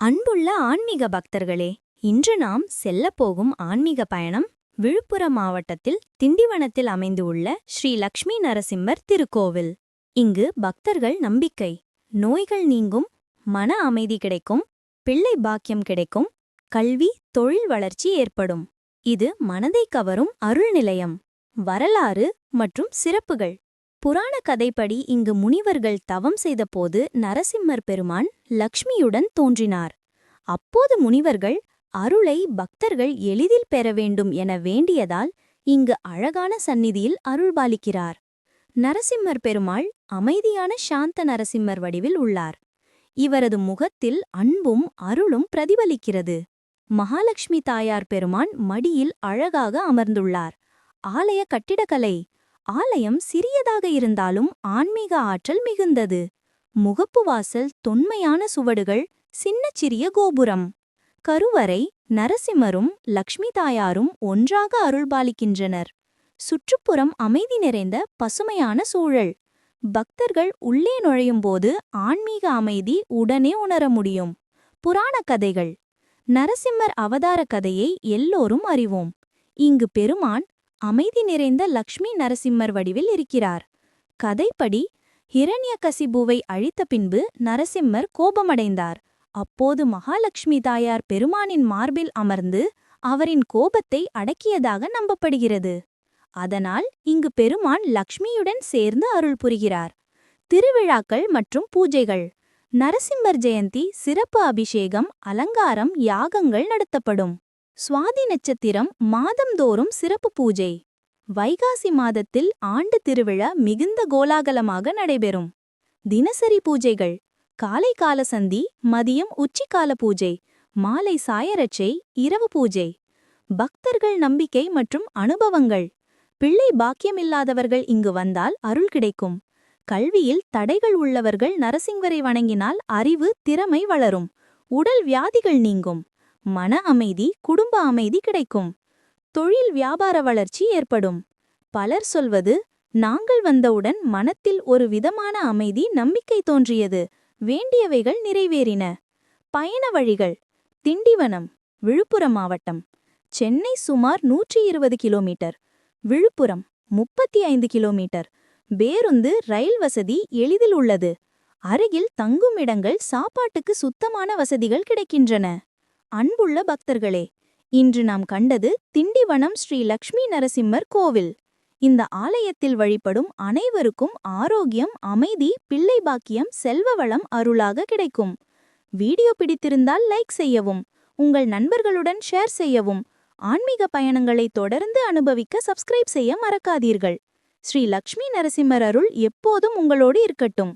அன்புள்ள ஆன்மீக பக்தர்களே இன்று நாம் செல்லப்போகும் ஆன்மீக பயணம் விழுப்புரம் மாவட்டத்தில் திண்டிவனத்தில் அமைந்துள்ள ஸ்ரீ லக்ஷ்மி நரசிம்மர் திருக்கோவில். இங்கு பக்தர்கள் நம்பிக்கை நோய்கள் நீங்கும் மன அமைதி கிடைக்கும் பிள்ளை பாக்கியம் கிடைக்கும் கல்வி தொழில் வளர்ச்சி ஏற்படும். இது மனதை கவரும் அருள்நிலையம் வரலாறு மற்றும் சிறப்புகள். புராண கதைப்படி இங்கு முனிவர்கள் தவம் செய்தபோது நரசிம்மர் பெருமான் லக்ஷ்மியுடன் தோன்றினார். அப்போது முனிவர்கள் அருளை பக்தர்கள் எளிதில் பெற வேண்டும் என வேண்டியதால் இங்கு அழகான சந்நிதியில் அருள்பாலிக்கிறார் நரசிம்மர் பெருமாள் அமைதியான சாந்த நரசிம்மர் வடிவில் உள்ளார். இவரது முகத்தில் அன்பும் அருளும் பிரதிபலிக்கிறது. மகாலட்சுமி தாயார் பெருமான் மடியில் அழகாக அமர்ந்துள்ளார். ஆலய கட்டிடக்கலை ஆலயம் சிறியதாக இருந்தாலும் ஆன்மீக ஆற்றல் மிகுந்தது. முகப்பு வாசல் தொன்மையான சுவடுகள் சின்னச்சிறிய கோபுரம். கருவறை நரசிம்மரும் லக்ஷ்மி தாயாரும் ஒன்றாக அருள்பாலிக்கின்றனர். சுற்றுப்புறம் அமைதி நிறைந்த பசுமையான சூழல். பக்தர்கள் உள்ளே நுழையும்போது ஆன்மீக அமைதி உடனே உணர முடியும். புராண கதைகள். நரசிம்மர் அவதார கதையை எல்லோரும் அறிவோம். இங்கு பெருமான் அமைதி நிறைந்த லக்ஷ்மி நரசிம்மர் வடிவில் இருக்கிறார். கதைப்படி ஹிரண்யகசிபுவை அழித்த பின்பு நரசிம்மர் கோபமடைந்தார். அப்போது மகாலட்சுமி தாயார் பெருமானின் மார்பில் அமர்ந்து அவரின் கோபத்தை அடக்கியதாக நம்பப்படுகிறது. அதனால் இங்கு பெருமான் லக்ஷ்மியுடன் சேர்ந்து அருள் புரிகிறார். திருவிழாக்கள் மற்றும் பூஜைகள். நரசிம்மர் ஜெயந்தி சிறப்பு அபிஷேகம் அலங்காரம் யாகங்கள் நடத்தப்படும். சுவாதி நட்சத்திரம் மாதம்தோறும் சிறப்பு பூஜை. வைகாசி மாதத்தில் ஆண்டு திருவிழா மிகுந்த கோலாகலமாக நடைபெறும். தினசரி பூஜைகள். காலை கால சந்தி மதியம் உச்சிக்கால பூஜை மாலை சாயரட்சை இரவு பூஜை. பக்தர்கள் நம்பிக்கை மற்றும் அனுபவங்கள். பிள்ளை பாக்கியமில்லாதவர்கள் இங்கு வந்தால் அருள் கிடைக்கும். கல்வியில் தடைகள் உள்ளவர்கள் நரசிங்கரை வணங்கினால் அறிவு திறமை வளரும். உடல் வியாதிகள் நீங்கும். மன அமைதி குடும்ப அமைதி கிடைக்கும். தொழில் வியாபார வளர்ச்சி ஏற்படும். பலர் சொல்வது நாங்கள் வந்தவுடன் மனத்தில் ஒரு விதமான அமைதி நம்பிக்கை தோன்றியது. வேண்டியவைகள் நிறைவேறின. பயண வழிகள். திண்டிவனம் விழுப்புரம் மாவட்டம். சென்னை சுமார் நூற்றி இருபது கிலோமீட்டர். விழுப்புரம் முப்பத்தி ஐந்து கிலோமீட்டர். பேருந்து ரயில் வசதி எளிதில் உள்ளது. அருகில் தங்கும் இடங்கள் சாப்பாட்டுக்கு சுத்தமான வசதிகள் கிடைக்கின்றன. அன்புள்ள பக்தர்களே இன்று நாம் கண்டது திண்டிவனம் ஸ்ரீ லக்ஷ்மி நரசிம்மர் கோவில். இந்த ஆலயத்தில் வழிபடும் அனைவருக்கும் ஆரோக்கியம் அமைதி பிள்ளை பாக்கியம் செல்வ வளம் அருளாக கிடைக்கும். வீடியோ பிடித்திருந்தால் லைக் செய்யவும் உங்கள் நண்பர்களுடன் ஷேர் செய்யவும் ஆன்மீக பயணங்களை தொடர்ந்து அனுபவிக்க சப்ஸ்கிரைப் செய்ய மறக்காதீர்கள். ஸ்ரீ லக்ஷ்மி நரசிம்மர் அருள் எப்போதும் உங்களோடு இருக்கட்டும்.